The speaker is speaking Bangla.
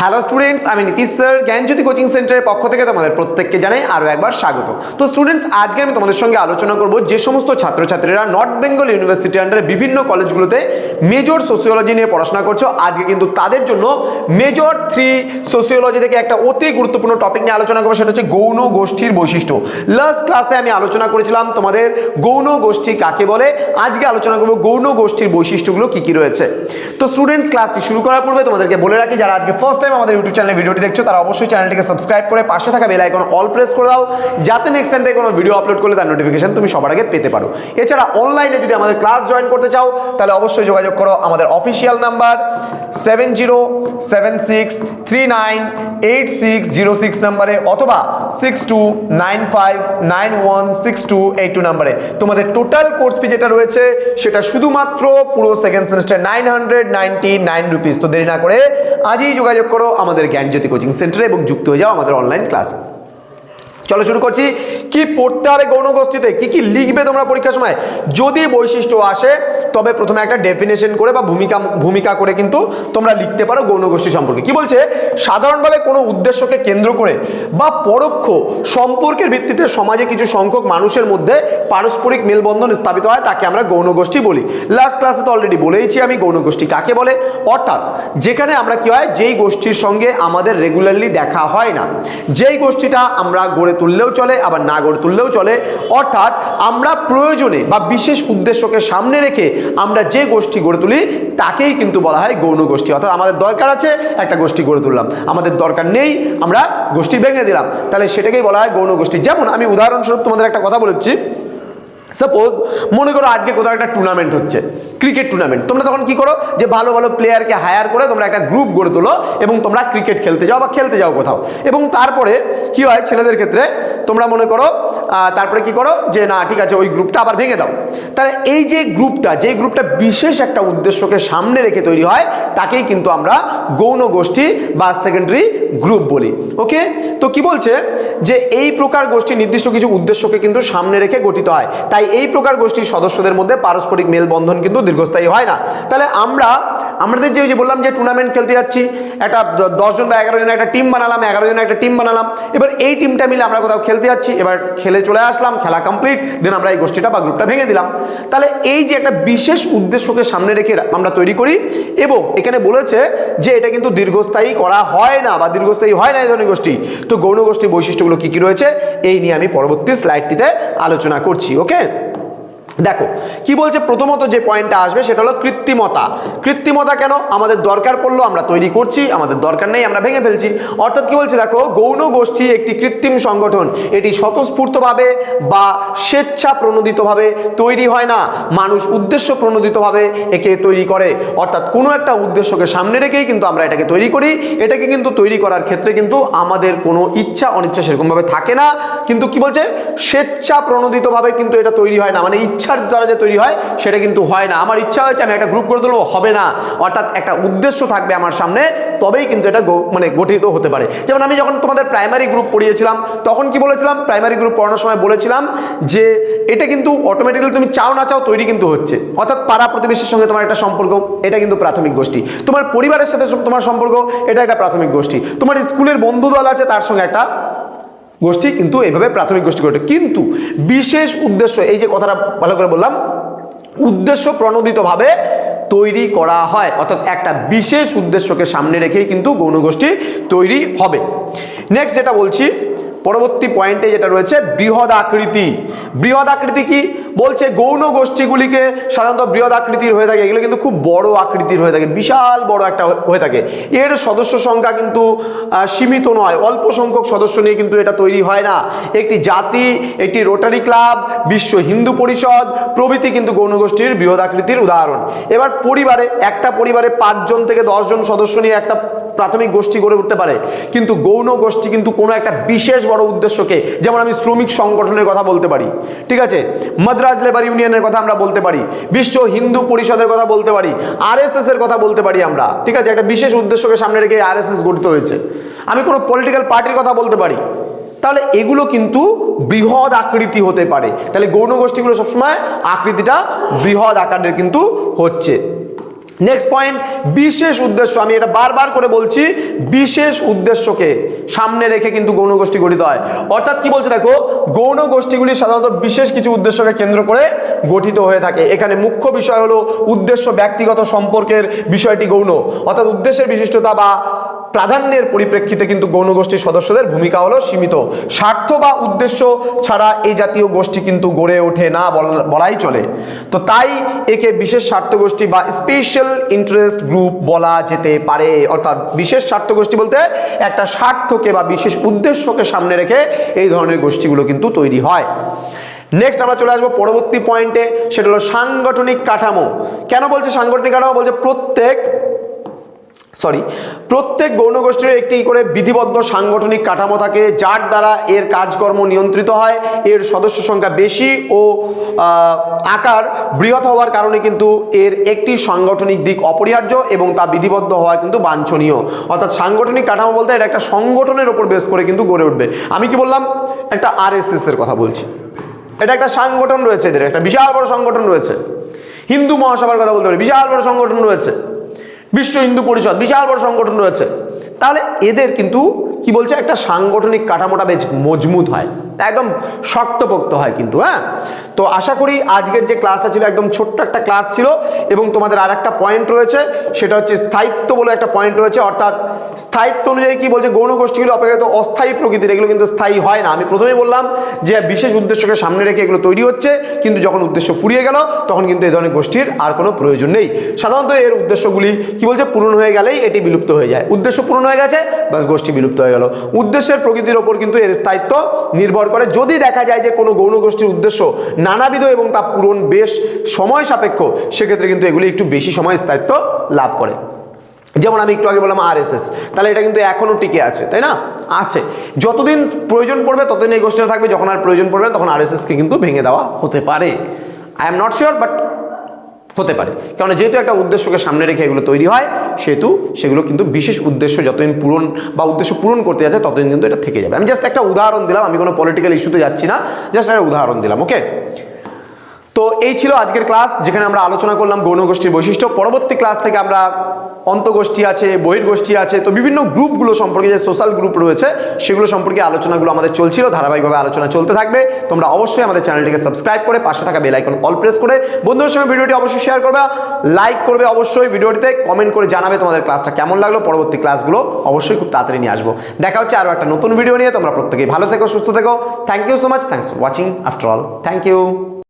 হ্যালো স্টুডেন্টস আমি নীতিশ স্যার জ্ঞানজ্যোতি কোচিং সেন্টারের পক্ষ থেকে তোমাদের প্রত্যেককে জানাই আরও একবার স্বাগত। তো স্টুডেন্টস আজকে আমি তোমাদের সঙ্গে আলোচনা করব যে সমস্ত ছাত্রছাত্রীরা নর্থ বেঙ্গল ইউনিভার্সিটি আন্ডারে বিভিন্ন কলেজগুলোতে মেজর সোসিওলজি নিয়ে পড়াশোনা করছ। আজকে কিন্তু তাদের জন্য মেজর থ্রি সোসিওলজি থেকে একটা অতি গুরুত্বপূর্ণ টপিক নিয়ে আলোচনা করব, সেটা হচ্ছে গৌণ গোষ্ঠীর বৈশিষ্ট্য। লাস্ট ক্লাসে আমি আলোচনা করেছিলাম তোমাদের গৌণ গোষ্ঠী কাকে বলে। আজকে আলোচনা করব গৌণ গোষ্ঠীর বৈশিষ্ট্যগুলো কি কি রয়েছে। তো স্টুডেন্টস ক্লাসটি শুরু করার পূর্বে তোমাদেরকে বলে রাখি, যারা আজকে ফার্স্ট টাইম আমাদের ইউটিউব চ্যানেলে ভিডিওটি দেখছ, তারা অবশ্যই চ্যানেলটিকে সাবস্ক্রাইব করে পাশে থাকা বেল আইকন অল প্রেস করে দাও, যাতে নেক্সট টাইম থেকে কোনো ভিডিও আপলোড করলে তার নোটিফিকেশন তুমি সবার আগে পেতে পারো। এছাড়া অনলাইনে যদি আমাদের ক্লাস জয়েন করতে চাও, তাহলে অবশ্যই যোগাযোগ করো আমাদের official number seven zero seven six three nine eight six zero six নাম্বারে অথবা six two nine five nine one six two eight two নাম্বারে তোমাদের টোটাল কোর্স ফি যেটা রয়েছে, সেটা শুধুমাত্র পুরো second semester nine hundred ninety nine rupees তো দেরি না করে আজই যোগাযোগ করো। আমাদের জ্ঞানজ্যোতি কোচিং সেন্টারে এবং যুক্ত হয়ে যাও আমাদের অনলাইন ক্লাসে চলো শুরু করছি। কি পড়তে হবে গৌণ গোষ্ঠীতে? কি কি লিখবে তোমরা পরীক্ষার সময়? যদি বৈশিষ্ট্য আসে, তবে প্রথমে একটা ডেফিনেশন করে বা ভূমিকা ভূমিকা করে কিন্তু তোমরা লিখতে পারো গৌণ গোষ্ঠী সম্পর্কে। কি বলছে? সাধারণভাবে কোনো উদ্দেশ্যকে কেন্দ্র করে বা পরোক্ষ সম্পর্কের ভিত্তিতে সমাজে কিছু সংখ্যক মানুষের মধ্যে পারস্পরিক মেলবন্ধন স্থাপিত হয়, তাকে আমরা গৌণ গোষ্ঠী বলি। লাস্ট ক্লাসে তো অলরেডি বলেইছি আমি গৌণ গোষ্ঠী কাকে বলে? অর্থাৎ যেখানে আমরা কি হয়? যেই গোষ্ঠীর সঙ্গে আমাদের রেগুলারলি দেখা হয় না। যেই গোষ্ঠীটা আমরা গড়ে তুললেও চলে, আবার না গড়ে তুললেও চলে। অর্থাৎ আমরা প্রয়োজনে বা বিশেষ উদ্দেশ্যকে সামনে রেখে আমরা যে গোষ্ঠী গড়ে তুলি, তাকেই কিন্তু বলা হয় গৌণ গোষ্ঠী। অর্থাৎ আমাদের দরকার আছে একটা গোষ্ঠী গড়ে তুললাম। আমাদের দরকার নেই, আমরা গোষ্ঠী ভেঙে দিলাম। তাহলে সেটাকেই বলা হয় গৌণ গোষ্ঠী। যেমন আমি উদাহরণস্বরূপ তোমাদের একটা কথা বলেছি সাপোজ মনে করো আজকে কোথাও একটা টুর্নামেন্ট হচ্ছে ক্রিকেট টুর্নামেন্ট তোমরা তখন কি করো? যে ভালো ভালো প্লেয়ারকে হায়ার করে তোমরা একটা গ্রুপ গড়ে তোলো এবং তোমরা ক্রিকেট খেলতে যাও বা খেলতে যাও কোথাও। এবং তারপরে কি হয়? ছেলেদের ক্ষেত্রে তোমরা মনে করো তারপরে কি করো? যে না, ঠিক আছে, ওই গ্রুপটা আবার ভেঙে দাও। তাহলে এই যে গ্রুপটা যে গ্রুপটা বিশেষ একটা উদ্দেশ্যকে সামনে রেখে তৈরি হয়, তাকেই কিন্তু আমরা গৌণ গোষ্ঠী বা সেকেন্ডারি গ্রুপ বলি ওকে তো কি বলছে? যে এই প্রকার গোষ্ঠী নির্দিষ্ট কিছু উদ্দেশ্যকে কিন্তু সামনে রেখে গঠিত হয়। তাই এই প্রকার গোষ্ঠীর সদস্যদের মধ্যে পারস্পরিক মেলবন্ধন কিন্তু দীর্ঘস্থায়ী হয় না। তাহলে আমরা, আমাদের যে বললাম যে টুর্নামেন্ট খেলতে যাচ্ছি, একটা দশজন বা এগারো জন একটা টিম বানালাম, এগারো জন একটা টিম বানালাম, এবার এই টিমটা মিলে আমরা কোথাও খেলতে যাচ্ছি, এবার খেলে চলে আসলাম, খেলা কমপ্লিট দেন আমরা এই গোষ্ঠীটা বা গ্রুপটা ভেঙে দিলাম। তাহলে এই যে একটা বিশেষ উদ্দেশ্যকে সামনে রেখে আমরা তৈরি করি, এবং এখানে বলেছে যে এটা কিন্তু দীর্ঘস্থায়ী করা হয় না বা দীর্ঘস্থায়ী হয় না এই ধরনের গোষ্ঠী। তো গৌণ গোষ্ঠীর বৈশিষ্ট্যগুলো কী কী রয়েছে? এই নিয়ে আমি পরবর্তী স্লাইডটিতে আলোচনা করছি ওকে দেখো, কি বলছে প্রথমত যে পয়েন্টটা আসবে সেটা হলো কৃত্রিমতা। কৃত্রিমতা কেন? আমাদের দরকার পড়ল, আমরা তৈরি করছি, আমাদের দরকার নেই, আমরা ভেঙে ফেলছি। অর্থাৎ কি বলছে দেখো, গৌণ গোষ্ঠী একটি কৃত্রিম সংগঠন, এটি স্বতঃস্ফূর্তভাবে বা স্বেচ্ছা প্রণোদিতভাবে তৈরি হয় না। মানুষ উদ্দেশ্য প্রণোদিতভাবে একে তৈরি করে। অর্থাৎ কোনো একটা উদ্দেশ্যকে সামনে রেখেই কিন্তু আমরা এটাকে তৈরি করি। এটাকে কিন্তু তৈরি করার ক্ষেত্রে কিন্তু আমাদের কোনো ইচ্ছা, অনিচ্ছা সেরকমভাবে থাকে না। কিন্তু কি বলছে? স্বেচ্ছা প্রণোদিতভাবে কিন্তু এটা তৈরি হয় না। মানে ইচ্ছার দ্বারা যে তৈরি হয়, সেটা কিন্তু হয় না। আমার ইচ্ছা হয়েছে আমি একটা গ্রুপ করে তুলবো, হবে না। অর্থাৎ একটা উদ্দেশ্য থাকবে আমার সামনে, তবেই কিন্তু এটা মানে গঠিত হতে পারে। যেমন আমি যখন তোমাদের প্রাইমারি গ্রুপ পড়িয়েছিলাম, তখন কি বলেছিলাম? প্রাইমারি গ্রুপ পড়ানোর সময় বলেছিলাম যে, এটা কিন্তু অটোমেটিক্যালি তুমি চাও না চাও তৈরি কিন্তু হচ্ছে। অর্থাৎ পাড়া প্রতিবেশীর সঙ্গে তোমার একটা সম্পর্ক, এটা কিন্তু প্রাথমিক গোষ্ঠী। তোমার পরিবারের সাথে তোমার সম্পর্ক, এটা একটা প্রাথমিক গোষ্ঠী। তোমার স্কুলের বন্ধু দল আছে, তার সঙ্গে একটা গোষ্ঠী, কিন্তু এইভাবে প্রাথমিক গোষ্ঠী গঠে কিন্তু বিশেষ উদ্দেশ্য, এই যে কথাটা ভালো করে বললাম, উদ্দেশ্য প্রণোদিতভাবে তৈরি করা হয়। অর্থাৎ একটা বিশেষ উদ্দেশ্যকে সামনে রেখেই কিন্তু গৌণ গোষ্ঠী তৈরি হবে। নেক্সট যেটা বলছি, পরবর্তী পয়েন্টে যেটা রয়েছে বৃহদ আকৃতি বৃহদ আকৃতি কি? বলছে গৌণ গোষ্ঠীগুলিকে সাধারণত বৃহৎ আকৃতির হয়ে থাকে। এগুলো কিন্তু খুব বড় আকৃতির হয়ে থাকে, বিশাল বড় একটা হয়ে থাকে। এর সদস্য সংখ্যা কিন্তু সীমিত নয়, অল্প সংখ্যক সদস্য নিয়ে কিন্তু এটা তৈরি হয় না। একটি জাতি, একটি রোটারি ক্লাব, বিশ্ব হিন্দু পরিষদ, প্রভৃতি কিন্তু গৌণ গোষ্ঠীর বৃহৎ আকৃতির উদাহরণ। এবার পরিবারে, একটা পরিবারে পাঁচজন থেকে দশজন সদস্য নিয়ে একটা প্রাথমিক গোষ্ঠী গড়ে উঠতে পারে। কিন্তু গৌণ গোষ্ঠী কিন্তু কোনো একটা বিশেষ বড় উদ্দেশ্যকে, যেমন আমি শ্রমিক সংগঠনের কথা বলতে পারি। ঠিক আছে? মাদ্রাজ লেবার ইউনিয়নের কথা আমরা বলতে পারি, বিশ্ব হিন্দু পরিষদের কথা বলতে পারি আরএসএস এর কথা বলতে পারি আমরা, ঠিক আছে? একটা বিশেষ উদ্দেশ্যকে সামনে রেখে আরএসএস গঠিত হয়েছে। আমি কোনো পলিটিক্যাল পার্টির কথা বলতে পারি। তাহলে এগুলো কিন্তু বৃহৎ আকৃতি হতে পারে। তাহলে গৌণ গোষ্ঠীগুলো সবসময় আকৃতিটা বৃহৎ আকারের কিন্তু হচ্ছে। নেক্সট পয়েন্ট বিশেষ উদ্দেশ্য, আমি এটা বারবার করে বলছি, বিশেষ উদ্দেশ্যকে সামনে রেখে কিন্তু গৌণ গোষ্ঠী গঠিত হয়। অর্থাৎ কি বলছে দেখো গৌণ গোষ্ঠীগুলি সাধারণত বিশেষ কিছু উদ্দেশ্যকে কেন্দ্র করে গঠিত হয়ে থাকে। এখানে মুখ্য বিষয় হলো উদ্দেশ্য ব্যক্তিগত সম্পর্কের বিষয়টি গৌণ। অর্থাৎ উদ্দেশ্যের বিশিষ্টতা বা প্রাধান্যের পরিপ্রেক্ষিতে কিন্তু গৌণ গোষ্ঠীর সদস্যদের ভূমিকা হলো সীমিত। স্বার্থ বা উদ্দেশ্য ছাড়া এই জাতীয় গোষ্ঠী কিন্তু গড়ে ওঠে না বল- বলাই চলে। তো তাই একে বিশেষ স্বার্থ গোষ্ঠী বা স্পেশাল ইন্টারেস্ট গ্রুপ বলা যেতে পারে। অর্থাৎ বিশেষ স্বার্থ গোষ্ঠী বলতে একটা স্বার্থকে বা বিশেষ উদ্দেশ্যকে সামনে রেখে এই ধরনের গোষ্ঠীগুলো কিন্তু তৈরি হয়। নেক্সট আমরা চলে আসব পরবর্তী পয়েন্টে সেটা হলো সাংগঠনিক কাঠামো। কেন বলছে সাংগঠনিক কাঠামো? বলছে প্রত্যেক সরি প্রত্যেক গৌণ গোষ্ঠীর একটি করে বিধিবদ্ধ সাংগঠনিক কাঠামো থাকে, যার দ্বারা এর কাজকর্ম নিয়ন্ত্রিত হয়। এর সদস্য সংখ্যা বেশি ও আকার বৃহৎ হওয়ার কারণে কিন্তু এর একটি সাংগঠনিক দিক অপরিহার্য এবং তা বিধিবদ্ধ হওয়া কিন্তু বাঞ্ছনীয়। অর্থাৎ সাংগঠনিক কাঠামো বলতে এটা একটা সংগঠনের ওপর বেস করে কিন্তু গড়ে উঠবে। আমি কি বললাম? একটা আরএসএস এর কথা বলছি। এটা একটা সাংগঠন রয়েছে এদের, একটা বিশাল বড় সংগঠন রয়েছে। হিন্দু মহাসভার কথা বলতে পারি, বিশাল বড় সংগঠন রয়েছে। বিশ্ব হিন্দু পরিষদ, বিশাল বড় সংগঠন রয়েছে। তাহলে এদের কিন্তু কি বলছে? একটা সাংগঠনিক কাঠামোটা বেশ মজবুত হয়, একদম শক্তপোক্ত হয় কিন্তু হ্যাঁ? তো আশা করি আজকের যে ক্লাসটা ছিল একদম ছোট্ট একটা ক্লাস ছিল এবং তোমাদের আর একটা পয়েন্ট রয়েছে, সেটা হচ্ছে স্থায়িত্ব বলে একটা পয়েন্ট রয়েছে, অর্থাৎ স্থায়িত্ব অনুযায়ী কি বলছে? গৌণ গোষ্ঠীগুলো অপেক্ষাকৃত অস্থায়ী প্রকৃতির, এগুলো কিন্তু স্থায়ী হয় না। আমি প্রথমেই বললাম যে বিশেষ উদ্দেশ্যকে সামনে রেখে এগুলো তৈরি হচ্ছে, কিন্তু যখন উদ্দেশ্য ফুরিয়ে গেল, তখন কিন্তু এই ধরনের গোষ্ঠীর আর কোনো প্রয়োজন নেই। সাধারণত এর উদ্দেশ্যগুলি কি বলছে? পূরণ হয়ে গেলেই এটি বিলুপ্ত হয়ে যায়। উদ্দেশ্য পূরণ হয়ে গেছে বাস গোষ্ঠী বিলুপ্ত হয়ে গেল। উদ্দেশ্যের প্রকৃতির ওপর কিন্তু এর স্থায়িত্ব নির্ভর করে। যদি দেখা যায় যে কোনো গৌণ গোষ্ঠীর উদ্দেশ্য নানাবিধ এবং তা পূরণ বেশ সময় সাপেক্ষ, সেক্ষেত্রে কিন্তু এগুলি একটু বেশি সময় স্থায়িত্ব লাভ করে। যেমন আমি একটু আগে বললাম আরএসএস, তাহলে এটা কিন্তু এখনও টিকে আছে, তাই না? আছে। যতদিন প্রয়োজন পড়বে, ততদিন এই গোষ্ঠীটা থাকবে। যখন আর প্রয়োজন পড়বে, তখন আরএসএসকে কিন্তু ভেঙে দেওয়া হতে পারে। I am not sure but হতে পারে। কারণ যেহেতু একটা উদ্দেশ্যকে সামনে রেখে এগুলো তৈরি হয়, সেহেতু সেগুলো কিন্তু বিশেষ উদ্দেশ্য যতদিন পূরণ বা উদ্দেশ্য পূরণ করতে যাচ্ছে, ততদিন কিন্তু এটা থেকে যাবে। আমি জাস্ট একটা উদাহরণ দিলাম, আমি কোনো পলিটিক্যাল ইস্যুতে যাচ্ছি না জাস্ট একটা উদাহরণ দিলাম ওকে তো এই ছিল আজকের ক্লাস, যেখানে আমরা আলোচনা করলাম গৌণ গোষ্ঠীর বৈশিষ্ট্য। পরবর্তী ক্লাস থেকে আমরা অন্তগোষ্ঠী আছে, বহির্গোষ্ঠী আছে, তো বিভিন্ন গ্রুপগুলো সম্পর্কে যে সোশ্যাল গ্রুপ রয়েছে, সেগুলো সম্পর্কে আলোচনাগুলো আমাদের চলছিল, ধারাবাহিকভাবে আলোচনা চলতে থাকবে। তোমরা অবশ্যই আমাদের চ্যানেলটিকে সাবস্ক্রাইব করে পাশে থাকা বেল আইকন অল প্রেস করে বন্ধুদের সঙ্গে ভিডিওটি অবশ্যই শেয়ার করবে। লাইক করবে অবশ্যই ভিডিওটিতে, কমেন্ট করে জানাবে তোমাদের ক্লাসটা কেমন লাগল। পরবর্তী ক্লাসগুলো অবশ্যই খুব তাড়াতাড়ি নিয়ে আসব। দেখা হচ্ছে আরও একটা নতুন ভিডিও নিয়ে, তোমরা প্রত্যেকেই ভালো থেকো, সুস্থ থেকো। Thank you so much thanks for watching after all thank you